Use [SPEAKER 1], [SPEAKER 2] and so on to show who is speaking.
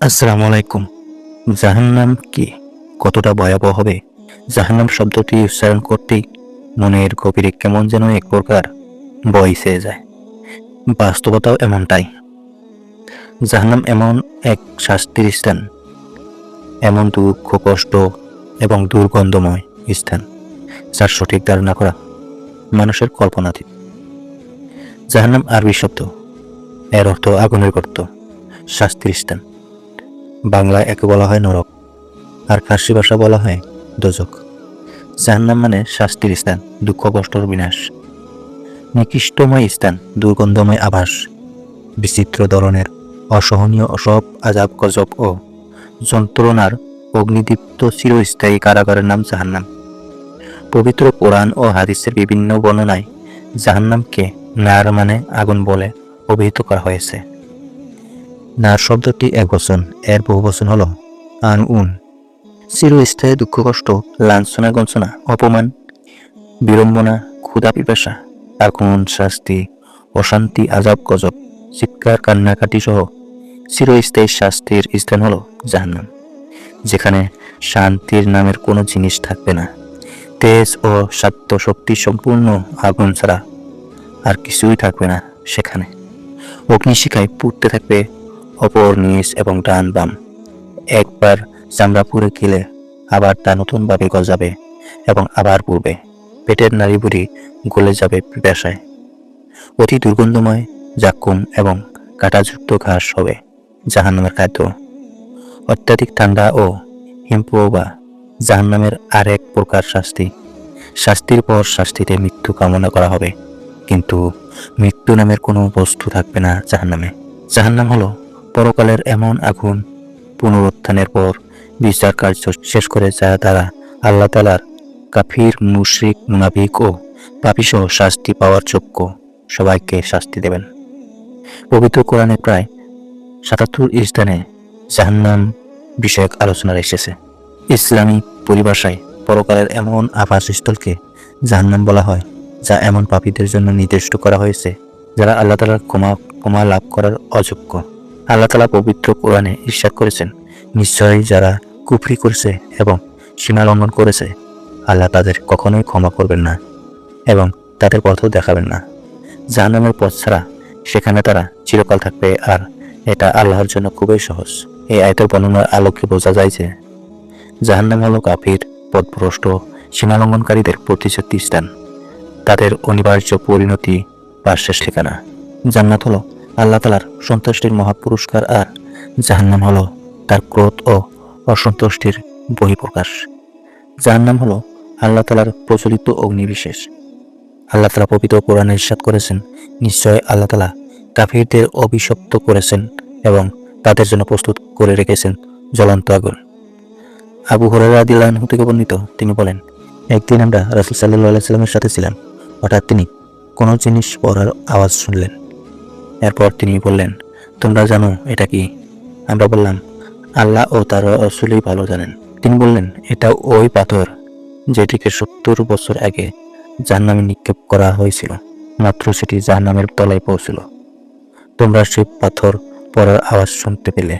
[SPEAKER 1] আসসালামু আলাইকুম। জাহান্নাম কি? কতটা ভয়াবহ হবে? জাহান্নাম শব্দটি উচ্চারণ করতেই মনের গভীরে কেমন যেন এক প্রকার বই চেয়ে যায়। বাস্তবতাও এমনটাই। জাহান্নাম এমন এক শাস্তির স্থান। এমন দুঃখ, কষ্ট এবং দুর্গন্ধময় স্থান, যার সঠিক ধারণা করা মানুষের কল্পনাতীত। জাহান্নাম আরবি শব্দ, এর অর্থ আগুনের গর্ত, শাস্তির স্থান। বাংলায় একে বলা হয় নরক, আর ফার্সি ভাষা বলা হয় দোজক। জাহান্নাম মানে শাস্তির স্থান, দুঃখ কষ্টর বিনাশ। নিকৃষ্টময় স্থান, দুর্গন্ধময় আভাস। বিচিত্র ধরনের, অসহনীয় সব আজাব, গজব ও যন্ত্রণার অগ্নিদীপ্ত চিরস্থায়ী কারাগারের নাম জাহান্নাম। পবিত্র কোরআন ও হাদিসের বিভিন্ন বর্ণনায় জাহান্নামকে নার মানে আগুন বলে অভিহিত করা হয়েছে। নার শব্দটি এক বচন, এর বহু বচন হল আন উন। চিরস্থায়ী দুঃখ, কষ্ট, লাঞ্ছনা, গঞ্চনা, অপমান, বিড়ম্বনা, ক্ষুধা, পিপাসা আগুন শাস্তি, অশান্তি, আজাব, গজব, চিৎকার, কান্নাকাটি সহ চিরস্থায়ী শাস্তির স্থান হল জাহান্নাম, যেখানে শান্তির নামের কোনো জিনিস থাকবে না। তেজ ও সাত্য শক্তি সম্পূর্ণ আগুন ছাড়া আর কিছুই থাকবে না সেখানে। অগ্নিশিখায় পুড়তে থাকবে অপর নিচ এবং ডান বাম। একবার চামড়া পুড়ে আবার তা নতুনভাবে গজাবে এবং আবার পূর্বে পেটের নাড়িভুড়ি গলে যাবে পেশায় অতি দুর্গন্ধময় জাক্কুম এবং কাঁটাযুক্ত ঘাস হবে জাহান্নামের খাদ্য। অত্যাধিক ঠান্ডা ও হিমপ্রবা জাহান্নামের আরেক প্রকার শাস্তি। শাস্তির পর শাস্তিতে মৃত্যু কামনা করা হবে। কিন্তু মৃত্যু নামের কোনো বস্তু থাকবে না জাহান্নামে। জাহান্নাম হলো পরকালের এমন আগুন পুনরুত্থানের পর বিচার কার্য শেষ করে যা তারা আল্লাহ তালার কাফির, মুশরিক, মুনাফিক ও পাপিসহ শাস্তি পাওয়ার যোগ্য সবাইকে শাস্তি দেবেন। পবিত্র কোরআনে প্রায় সাতাত্তর স্থানে জাহান্নাম বিষয়ক আলোচনা এসেছে। ইসলামী পরিভাষায় পরকালের এমন আবাসস্থলকে জাহান্নাম বলা হয়, যা এমন পাপীদের জন্য নির্দিষ্ট করা হয়েছে, যারা আল্লাহ তালার ক্ষমা ক্ষমা লাভ করার অযোগ্য। আল্লাহ তালা পবিত্র কোরআনে ঈর্ষাদ করেছেন, নিশ্চয়ই যারা কুফরি করেছে এবং সীমা লঙ্ঘন করেছে, আল্লাহ তাদের কখনোই ক্ষমা করবেন না এবং তাদের পথও দেখাবেন না। জাহান্নামের পথ ছাড়া সেখানে তারা চিরকাল থাকবে আর এটা আল্লাহর জন্য খুবই সহজ। এই আয়তের বর্ণনার আলোকে বোঝা যায় যে জাহান্নাম হলো কাফির, পথভ্রষ্ট সীমালঙ্ঘনকারীদের প্রতিশ্রুতি স্থান তাদের অনিবার্য পরিণতি বা ঠিকানা। জান্নাত হলো আল্লাহ তালার সন্তুষ্টির মহাপুরস্কার আর জাহান্নাম হলো তার ক্রোধ ও অসন্তুষ্টির বহিঃপ্রকাশ। জাহান্নাম হলো আল্লাহ তালার প্রচলিত অগ্নিবিশেষ। আল্লাহ তালা পবিত্র কোরআনে ইরশাদ করেছেন, নিশ্চয় আল্লাহ তালা কাফিরদের অভিশপ্ত করেছেন এবং তাদের জন্য প্রস্তুত করে রেখেছেন জ্বলন্ত আগুন। আবু হরারা দিল্লাহ থেকে বর্ণিত, তিনি বলেন, একদিন আমরা রাসুল সাল্লাহ সাল্লামের সাথে ছিলাম। হঠাৎ তিনি কোনো জিনিস পড়ার আওয়াজ শুনলেন। এরপর তিনি বললেন, তোমরা জানো এটা কি? আমরা বললাম, আল্লাহ ও তার রসুলই ভালো জানেন। তিনি বললেন, এটা ওই পাথর যেটিকে সত্তর বছর আগে জাহান্নামে নিক্ষেপ করা হয়েছিল, মাত্র সেটি জাহান্নামের তলায় পৌঁছিল। তোমরা সেই পাথর পড়ার আওয়াজ শুনতে পেলে।